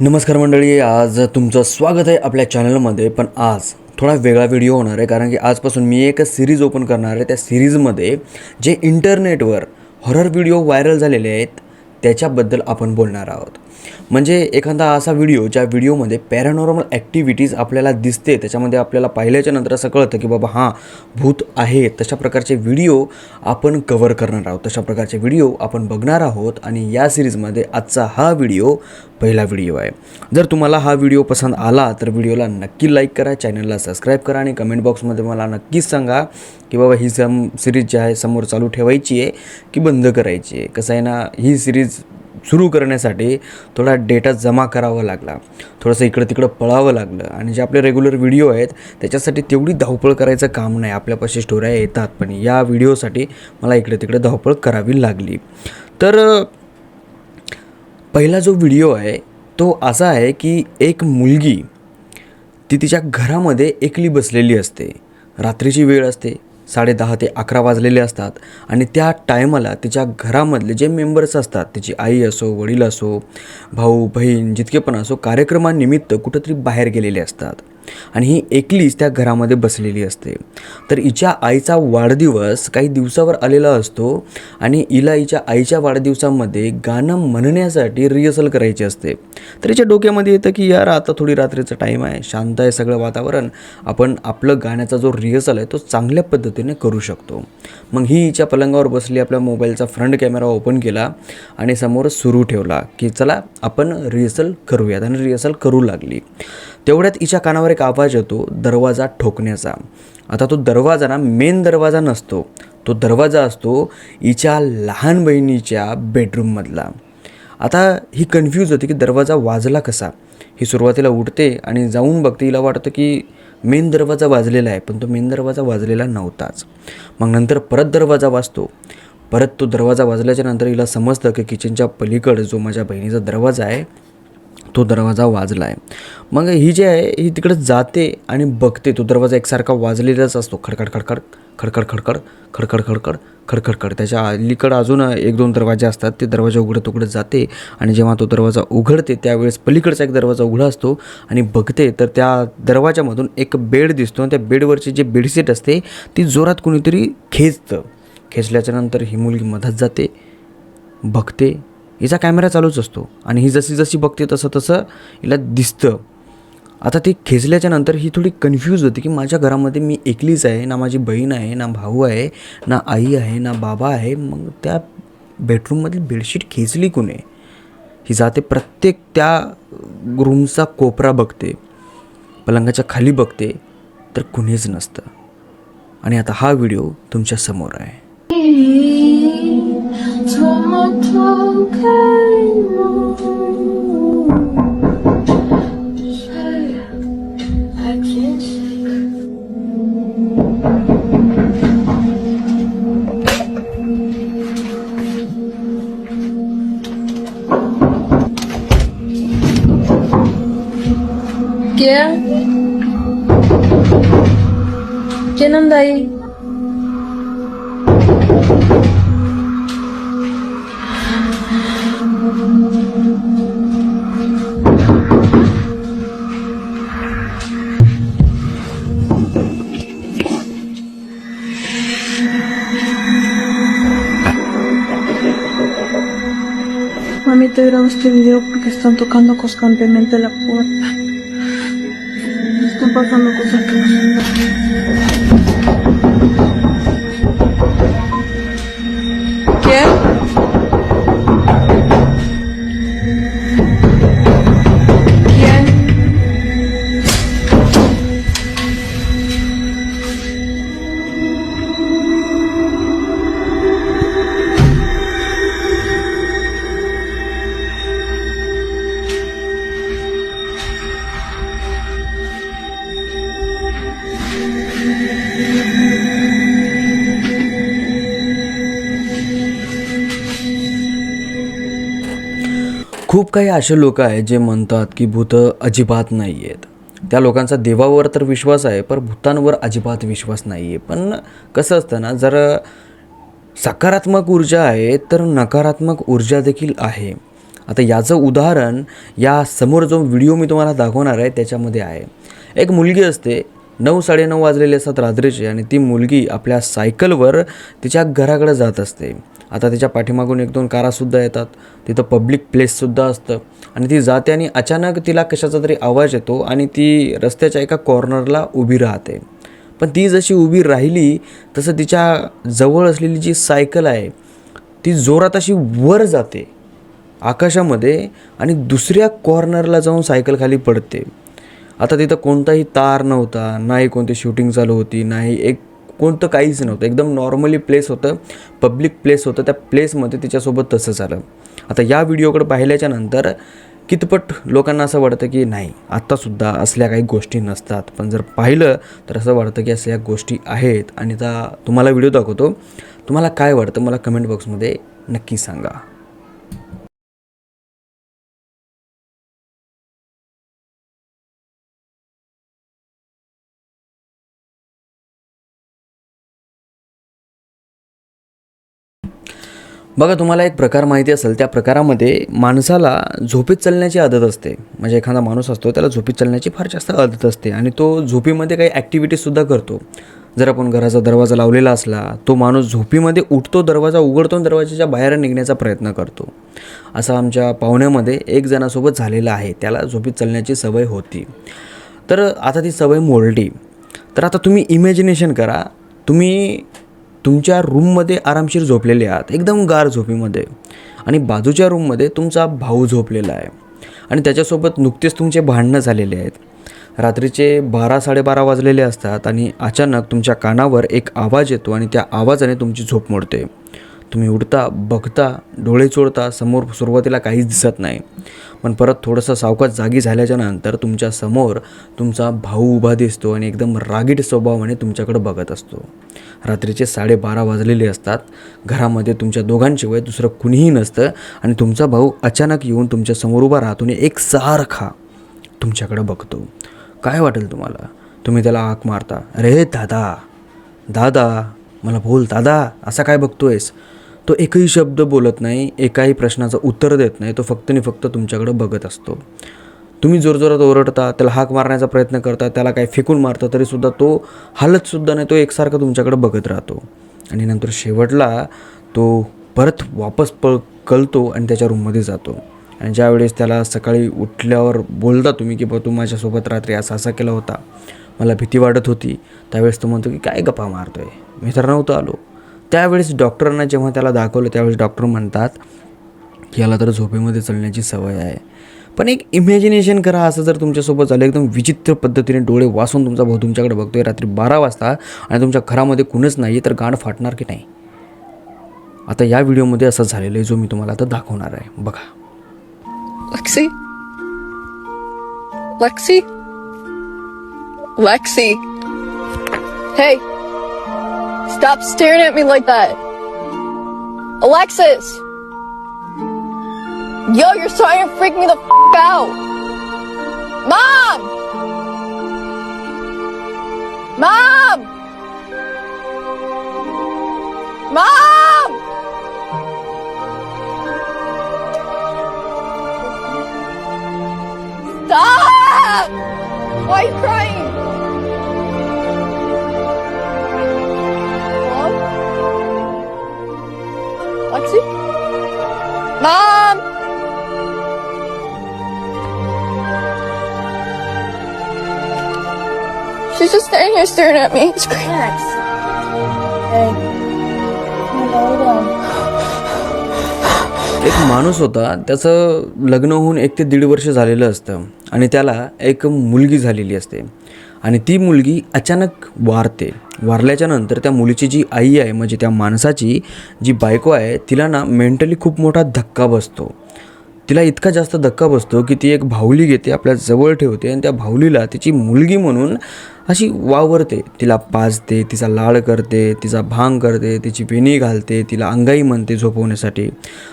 नमस्कार मंडळी आज तुमचं स्वागत आहे आपल्या चॅनलमध्ये पण आज थोडा वेगळा व्हिडिओ होणार आहे कारण की आजपासून मी एक सिरीज ओपन करणार आहे. त्या सिरीजमध्ये जे इंटरनेटवर हॉरर व्हिडिओ व्हायरल झालेले आहेत त्याच्याबद्दल आपण बोलणार आहोत. म्हणजे एखादा असा व्हिडिओ ज्या व्हिडिओमध्ये पॅरानॉर्मल ॲक्टिव्हिटीज आपल्याला दिसते त्याच्यामध्ये आपल्याला पाहिल्याच्या नंतर असं कळतं की बाबा हां भूत आहे. तशा प्रकारचे व्हिडिओ आपण कवर करणार आहोत. तशा प्रकारचे व्हिडिओ आपण बघणार आहोत आणि या सिरीजमध्ये आजचा हा व्हिडिओ पहिला व्हिडिओ आहे. जर तुम्हाला हा व्हिडिओ पसंत आला तर व्हिडिओला नक्की लाईक करा चॅनलला सबस्क्राईब करा आणि कमेंट बॉक्समध्ये मला नक्कीच सांगा की बाबा ही सम सिरीज जी आहे समोर चालू ठेवायची आहे की बंद करायची आहे. कसं आहे ना ही सिरीज सुरू करण्यासाठी थोडा डेटा जमा करावा लागला. थोडंसं इकडं तिकडं पळावं लागलं आणि जे आपले रेग्युलर व्हिडिओ आहेत त्याच्यासाठी तेवढी धावपळ करायचं काम नाही. आपल्यापाशी स्टोऱ्या येतात पण या व्हिडिओसाठी मला इकडे तिकडे धावपळ करावी लागली. तर पहिला जो व्हिडिओ आहे तो असा आहे की एक मुलगी ती तिच्या घरामध्ये एकली बसलेली असते. रात्रीची वेळ असते. साडेदहा ते अकरा वाजलेले असतात. आणि त्या टायमाला तिच्या घरामधले जे मेंबर्स असतात तिची आई असो वडील असो भाऊ बहीण जितके पण असो कार्यक्रमानिमित्त कुठंतरी बाहेर गेलेले असतात. आणि ही एकलीच त्या घरामध्ये बसलेली असते. तर हिच्या आईचा वाढदिवस काही दिवसावर आलेला असतो आणि हिला हिच्या आईच्या वाढदिवसामध्ये गाणं म्हणण्यासाठी रिहर्सल करायची असते. तर हिच्या डोक्यामध्ये येतं की यार आता थोडी रात्रीचा टाईम आहे. शांत आहे सगळं वातावरण. आपण आपलं गाण्याचा जो रिहर्सल आहे तो चांगल्या पद्धतीने करू शकतो. मग ही हिच्या पलंगावर बसली आपल्या मोबाईलचा फ्रंट कॅमेरा ओपन केला आणि समोर सुरू ठेवला की चला आपण रिहर्सल करूयात. आणि रिहर्सल करू लागली. तेवढ्यात हिच्या कानावर एक आवाज येतो दरवाजा ठोकण्याचा. आता तो दरवाजा ना मेन दरवाजा नसतो. तो दरवाजा असतो हिच्या लहान बहिणीच्या बेडरूममधला आता ही कन्फ्यूज होती की दरवाजा वाजला कसा? ही सुरुवातीला उठते आणि जाऊन बघते हिला वाटतं की मेन दरवाजा वाजलेला आहे पण तो मेन दरवाजा वाजलेला नव्हताच. मग नंतर परत दरवाजा वाजतो. परत तो दरवाजा वाजल्याच्या नंतर हिला समजतं की किचनच्या पलीकडे जो माझ्या बहिणीचा दरवाजा आहे तो दरवाजा वाजला आहे मग ही जी आहे ही तिकडं जाते आणि बघते. तो दरवाजा एकसारखा वाजलेलाच असतो. खडखड खडखड खडखड खडखड खडखड खडखड खडखड खड त्याच्या अलीकडं अजून एक दोन दरवाजे असतात. ते दरवाजा उघडत उघडत जाते आणि जेव्हा तो दरवाजा उघडते त्यावेळेस पलीकडचा एक दरवाजा उघडा असतो आणि बघते. तर त्या दरवाजामधून एक बेड दिसतो आणि त्या बेडवरची जी बेडशीट असते ती जोरात कोणीतरी खेचतं. खेचल्याच्यानंतर ही मुलगी मधात जाते बघते हिचा कॅमेरा चालूच असतो. आणि ही जशी जशी बघते तसं तसं हिला दिसतं. आता ते खेचल्याच्या नंतर ही थोडी कन्फ्यूज होती की माझ्या घरामध्ये मी एकलीच आहे ना माझी बहीण आहे ना भाऊ आहे ना आई आहे ना बाबा आहे. मग त्या बेडरूममधली बेडशीट खेचली कुणे? ही जाते प्रत्येक त्या रूमचा कोपरा बघते. पलंगाच्या खाली बघते. तर कुणीच नसतं. आणि आता हा व्हिडिओ तुमच्यासमोर आहे. I can't te grabo este video porque están tocando constantemente la puerta. Están pasando cosas que no son खूप काही असे लोक आहेत जे म्हणतात की भूतं अजिबात नाही आहेत त्या लोकांचा देवावर तर विश्वास आहे पण भूतांवर अजिबात विश्वास नाही आहे पण कसं असतं ना जर सकारात्मक ऊर्जा आहे तर नकारात्मक ऊर्जा देखील आहे. आता याचं उदाहरण या समोर जो व्हिडिओ मी तुम्हाला दाखवणार आहे त्याच्यामध्ये आहे. एक मुलगी असते नऊ साडेनऊ वाजलेले असतात रात्रीचे आणि ती मुलगी आपल्या सायकलवर तिच्या घराकडे जात असते. आता तिच्या पाठीमागून एक दोन कारासुद्धा येतात. तिथं पब्लिक प्लेससुद्धा असतं. आणि ती जाते आणि अचानक तिला कशाचा तरी आवाज येतो आणि ती रस्त्याच्या एका कॉर्नरला उभी राहते. पण ती जशी उभी राहिली तसं तिच्या जवळ असलेली जी सायकल आहे ती जोरात अशी वर जाते आकाशामध्ये आणि दुसऱ्या कॉर्नरला जाऊन सायकल खाली पडते. आता तिथं कोणताही तार नव्हता नाही कोणती शूटिंग चालू होती नाही एक कोणतं काहीच नव्हतं. एकदम नॉर्मली प्लेस होतं पब्लिक प्लेस होतं. त्या प्लेसमध्ये तिच्यासोबत तसं झालं. आता या व्हिडिओकडे पाहिल्याच्या नंतर कितपट लोकांना असं वाटतं की नाही आत्तासुद्धा असल्या काही गोष्टी नसतात. पण जर पाहिलं तर असं वाटतं की असल्या गोष्टी आहेत. आणि आता तुम्हाला व्हिडिओ दाखवतो. तुम्हाला काय वाटतं? मला कमेंट बॉक्समध्ये नक्की सांगा. बघा तुम्हाला एक प्रकार माहिती असेल त्या प्रकारामध्ये माणसाला झोपीत चालण्याची आदत असते. म्हणजे एखादा माणूस असतो त्याला झोपीत चालण्याची फार जास्त आदत असते आणि तो झोपीमध्ये काही ॲक्टिव्हिटीजसुद्धा करतो. जर आपण घराचा दरवाजा लावलेला असला तो माणूस झोपीमध्ये उठतो दरवाजा उघडतो आणि दरवाजाच्या बाहेर निघण्याचा प्रयत्न करतो. असं आमच्या पाहुण्यामध्ये एक जणासोबत झालेलं आहे त्याला झोपीत चालण्याची सवय होती. तर आता ती सवय मोडली. तर आता तुम्ही इमॅजिनेशन करा. तुम्ही तुमच्या रूममध्ये आरामशीर झोपलेले आहात. एकदम गार झोपीमध्ये. आणि बाजूच्या रूममध्ये तुमचा भाऊ झोपलेला आहे. आणि त्याच्यासोबत नुकतेच तुमचे भांडणं झालेले आहेत. रात्रीचे बारा साडेबारा वाजलेले असतात आणि अचानक तुमच्या कानावर एक आवाज येतो आणि त्या आवाजाने तुमची झोप मोडते. तुम्ही उडता बघता डोळे चोळता समोर सुरुवातीला काहीच दिसत नाही. पण परत थोडंसं सावकाश जागी झाल्याच्यानंतर तुमच्यासमोर तुमचा भाऊ उभा दिसतो आणि एकदम रागीट स्वभावाने तुमच्याकडे बघत असतो. रात्रीचे साडेबारा वाजलेले असतात. घरामध्ये तुमच्या दोघांशिवाय दुसरं कुणीही नसतं आणि तुमचा भाऊ अचानक येऊन तुमच्यासमोर उभा राहतो आणि एक सारखा तुमच्याकडं बघतो. काय वाटेल तुम्हाला? तुम्ही त्याला हाक मारता. अरे दादा. दादा मला बोल दादा असा काय बघतोयस? तो एकही शब्द बोलत नाही एकाही प्रश्नाचं उत्तर देत नाही तो फक्त आणि फक्त तुमच्याकडं बघत असतो. तुम्ही जोरजोरात ओरडता त्याला हाक मारण्याचा प्रयत्न करता त्याला काही फेकून मारता तरीसुद्धा तो हालतसुद्धा नाही तो एकसारखा तुमच्याकडे बघत राहतो. आणि नंतर शेवटला तो परत वापस पळ कळतो आणि त्याच्या रूममध्ये जातो. आणि ज्यावेळेस त्याला सकाळी उठल्यावर बोलता तुम्ही की बा तू माझ्यासोबत रात्री असा असा केला होता. मला भीती वाटत होती. त्यावेळेस तो म्हणतो की काय गप्पा मारतोय? मी तर नव्हतो आलो. त्यावेळेस डॉक्टरांना जेव्हा त्याला दाखवलं त्यावेळेस डॉक्टर म्हणतात की याला तर झोपेमध्ये चलण्याची सवय आहे. पण एक इमॅजिनेशन करा असं जर तुमच्यासोबत झालं एकदम विचित्र पद्धतीने डोळे वासून तुमचा भाऊ तुमच्याकडे बघतोय रात्री बारा वाजता आणि तुमच्या घरामध्ये कुणीच नाही आहे तर गाण फाटणार की नाही? आता या व्हिडिओमध्ये असं झालेलं आहे जो मी तुम्हाला आता दाखवणार आहे. बघा. लक्सी लक्सी Lexi? Hey! Stop staring at me like that! Alexis! Yo, you're starting to freak me the f out! Mom! Mom! Mom! Stop! Why are you crying? Standing here staring at me. It's crazy. एक माणूस होता त्याचं लग्न होऊन एक ते दीड वर्ष झालेलं असतं आणि त्याला एक मुलगी झालेली असते. आणि ती मुलगी अचानक वारते. वारल्याच्या नंतर त्या मुलीची जी आई आहे म्हणजे त्या माणसाची जी बायको आहे तिला ना मेंटली खूप मोठा धक्का बसतो. तिला इतका जास्त धक्का बसतो की ती एक भावली घेते आपल्या जवळ ठेवते आणि त्या भावलीला तिची मुलगी म्हणून अशी वावरते. तिला पाजते तिचा लाड करते तिचा भांग करते तिची वेणी घालते तिला अंगाई म्हणते झोपवण्यासाठी.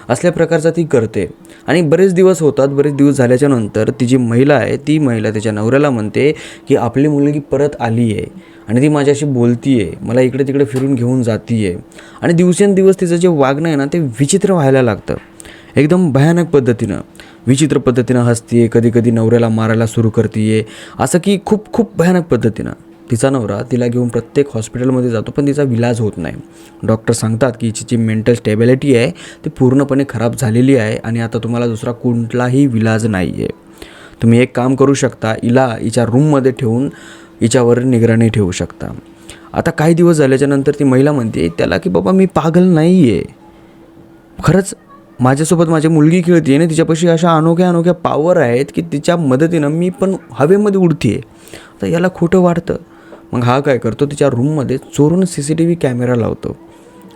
असल्या प्रकारचा ती करते. आणि बरेच दिवस होतात बरेच दिवस झाल्याच्यानंतर ती जी महिला आहे ती महिला त्याच्या नवऱ्याला म्हणते की आपली मुलगी परत आली आहे आणि ती माझ्याशी बोलती आहे मला इकडे तिकडे फिरून घेऊन जाती आहे आणि दिवसेंदिवस तिचं जे वागणं आहे ना ते विचित्र व्हायला लागतं. एकदम भयानक पद्धतीनं विचित्र पद्धतीनं हसते कधी कधी नवऱ्याला मारायला सुरू करते असं की खूप खूप भयानक पद्धतीनं. तिचा नवरा तिला घेऊन प्रत्येक हॉस्पिटलमध्ये जातो पण तिचा विलाज होत नाही. डॉक्टर सांगतात की हिची जी मेंटल स्टेबिलिटी आहे ती पूर्णपणे खराब झालेली आहे आणि आता तुम्हाला दुसरा कुठलाही विलाज नाही आहे तुम्ही एक काम करू शकता हिला हिच्या रूममध्ये ठेवून हिच्यावर निगराणी ठेवू शकता. आता काही दिवस झाल्याच्यानंतर ती महिला म्हणते त्याला की बाबा मी पागल नाही आहे खरंच माझ्यासोबत माझी मुलगी खेळते आणि तिच्यापाशी अशा अनोख्या अनोख्या पावर आहेत की तिच्या मदतीनं मी पण हवेमध्ये उडते तर याला खोटं वाटतं. मग हा काय करतो? तिच्या रूममध्ये चोरून C C T V camera लावतो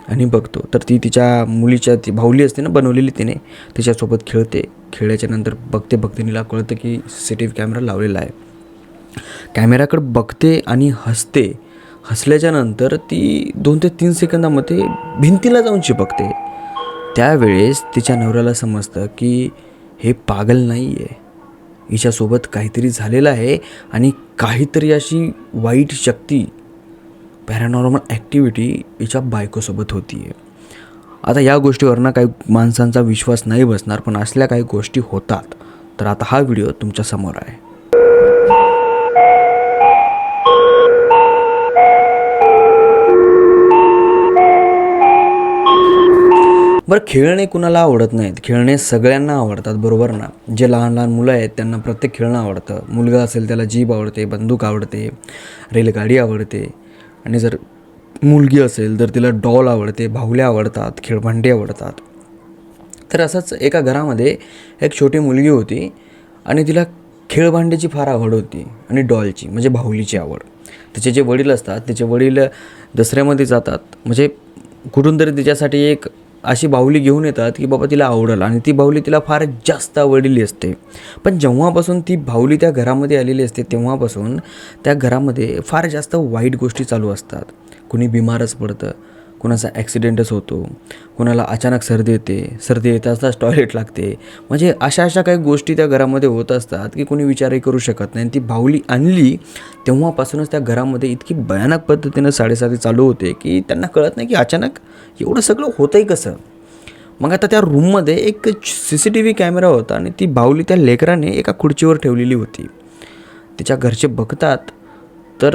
आणि बघतो. तर ती तिच्या मुलीच्या ती भावली असते ना बनवलेली तिने तिच्यासोबत खेळते. खेळल्याच्या नंतर बघते बघते तिला कळतं की C C T V camera लावलेला आहे. कॅमेराकडे बघते आणि हसते. हसल्याच्या नंतर ती दोन ते तीन सेकंदामध्ये भिंतीला जाऊन चिपकते. त्यावेळेस तिच्या नवऱ्याला समजतं की हे पागल नाही आहे हिच्यासोबत काहीतरी झालेलं आहे आणि काहीतरी अशी वाईट शक्ती पॅरानॉर्मल ॲक्टिव्हिटी हिच्या बायकोसोबत होती आहे आता या गोष्टीवरनं काही माणसांचा विश्वास नाही बसणार पण असल्या काही गोष्टी होतात. तर आता हा व्हिडिओ तुमच्यासमोर आहे. बरं खेळणे कुणाला आवडत नाहीत? खेळणे सगळ्यांना आवडतात बरोबर ना? जे लहान लहान मुलं आहेत त्यांना प्रत्येक खेळणं आवडतं. मुलगा असेल त्याला जीप आवडते बंदूक आवडते रेलगाडी आवडते. आणि जर मुलगी असेल तर तिला डॉल आवडते बाहुल्या आवडतात खेळभांडी आवडतात. तर असंच एका घरामध्ये एक छोटी मुलगी होती आणि तिला खेळभांड्याची फार आवड होती आणि डॉलची म्हणजे बाहुलीची आवड. तिचे जे वडील असतात तिचे वडील दसऱ्यामध्ये जातात. म्हणजे कुठून तरी तिच्यासाठी एक अशी बाहुली घेऊन येतात की बाबा तिला आवडेल आणि ती बाहुली तिला फार जास्त आवडलेली असते. पण जेव्हापासून ती बाहुली त्या घरामध्ये आलेली असते तेव्हापासून त्या घरामध्ये फार जास्त वाईट गोष्टी चालू असतात. कुणी बिमारच पडतं कुणाचा ॲक्सिडेंटच होतो कुणाला अचानक सर्दी येते सर्दी येत असताच टॉयलेट लागते. म्हणजे अशा अशा काही गोष्टी त्या घरामध्ये होत असतात की कोणी विचारही करू शकत नाही. आणि ती बाहुली आणली तेव्हापासूनच त्या घरामध्ये इतकी भयानक पद्धतीनं साडेसाती चालू होते की त्यांना कळत नाही की अचानक एवढं सगळं होतंही कसं? मग आता त्या रूममध्ये एक C C T V camera होता आणि ती बाहुली त्या लेकराने एका खुर्चीवर ठेवलेली होती. तिच्या घरचे बघतात तर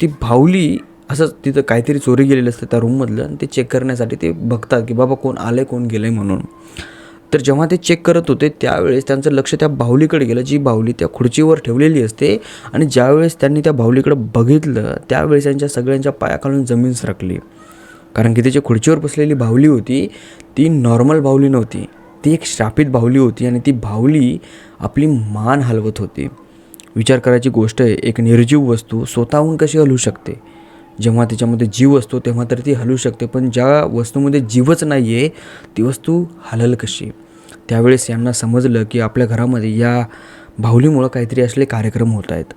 ती बाहुली असं तिथं काहीतरी चोरी गेलेलं असतं त्या रूममधलं आणि ते चेक करण्यासाठी ते बघतात की बाबा कोण आलं आहे कोण गेलं आहे म्हणून. तर जेव्हा ते चेक करत होते त्यावेळेस त्यांचं लक्ष त्या बाहुलीकडे गेलं जी बाहुली त्या खुर्चीवर ठेवलेली असते आणि ज्यावेळेस त्यांनी त्या बाहुलीकडे बघितलं त्यावेळेस त्यांच्या सगळ्यांच्या पायाखालून जमीन सरकली. कारण की त्याची खुर्चीवर बसलेली बाहुली होती ती नॉर्मल बाहुली नव्हती. ती एक श्रापित बाहुली होती आणि ती बाहुली आपली मान हलवत होती. विचार करायची गोष्ट आहे एक निर्जीव वस्तू स्वतःहून कशी हलू शकते? जेव्हा त्याच्यामध्ये जीव असतो तेव्हा तर ती हलू शकते पण ज्या वस्तूमध्ये जीवच नाही आहे ती वस्तू हलल कशी? त्यावेळेस यांना समजलं की आपल्या घरामध्ये या बाहुलीमुळं काहीतरी असले कार्यक्रम होत आहेत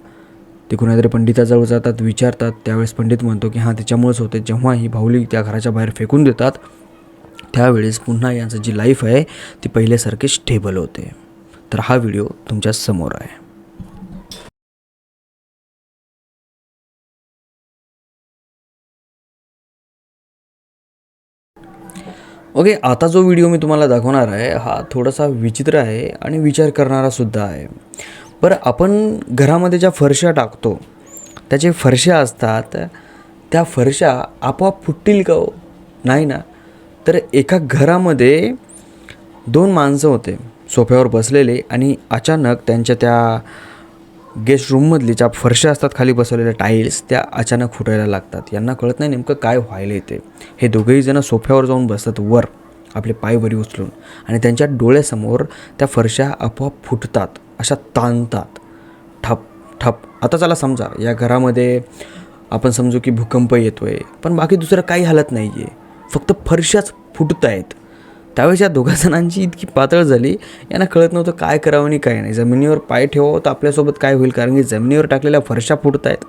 ते कुणातरी पंडिताजवळ जातात विचारतात त्यावेळेस पंडित म्हणतो की हां त्याच्यामुळेच होते जेव्हा ही बाहुली त्या घराच्या बाहेर फेकून देतात त्यावेळेस पुन्हा यांचं जी लाईफ आहे ती पहिल्यासारखी स्टेबल होते. तर हा व्हिडिओ तुमच्यासमोर आहे. ओके आता जो व्हिडिओ मी तुम्हाला दाखवणार आहे हा थोडासा विचित्र आहे आणि विचार करणारासुद्धा आहे. बरं आपण घरामध्ये ज्या फरशा टाकतो त्याचे फरशा असतात त्या फरशा आपोआप फुटतील का हो? नाही ना? तर एका घरामध्ये दोन माणसं होते सोफ्यावर बसलेले आणि अचानक त्यांच्या त्या गेस्ट रूममधली ज्या फरशा असतात खाली बसवलेल्या टाईल्स त्या अचानक फुटायला लागतात. यांना कळत नाही नेमकं काय व्हायला येते. हे दोघेही जण सोफ्यावर जाऊन बसतात वर आपले पायवरी उचलून. आणि त्यांच्या डोळ्यासमोर त्या फरशा आपोआप फुटतात अशा ताणतात. ठप ठप. आता चला समजा या घरामध्ये आपण समजू की भूकंप येतो आहे पण बाकी दुसरं काही हालत नाही आहे फक्त फरशाच फुटत आहेत त्यावेळेस या दोघा जणांची इतकी पातळ झाली यांना कळत नव्हतं काय करावं आणि काय नाही. जमिनीवर पाय ठेवावं तर आपल्यासोबत काय होईल? कारण की जमिनीवर टाकलेल्या फरशा फुटत आहेत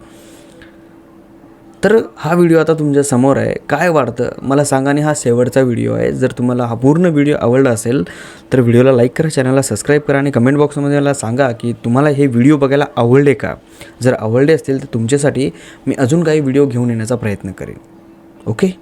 तर हा व्हिडिओ आता तुमच्यासमोर आहे. काय वाटतं मला सांगा आणि हा शेवटचा व्हिडिओ आहे. जर तुम्हाला हा पूर्ण व्हिडिओ आवडला असेल तर व्हिडिओला लाईक करा चॅनलला सबस्क्राईब करा आणि कमेंट बॉक्समध्ये मला सांगा की तुम्हाला हे व्हिडिओ बघायला आवडले का? जर आवडले असतील तर तुमच्यासाठी मी अजून काही व्हिडिओ घेऊन येण्याचा प्रयत्न करेन. ओके?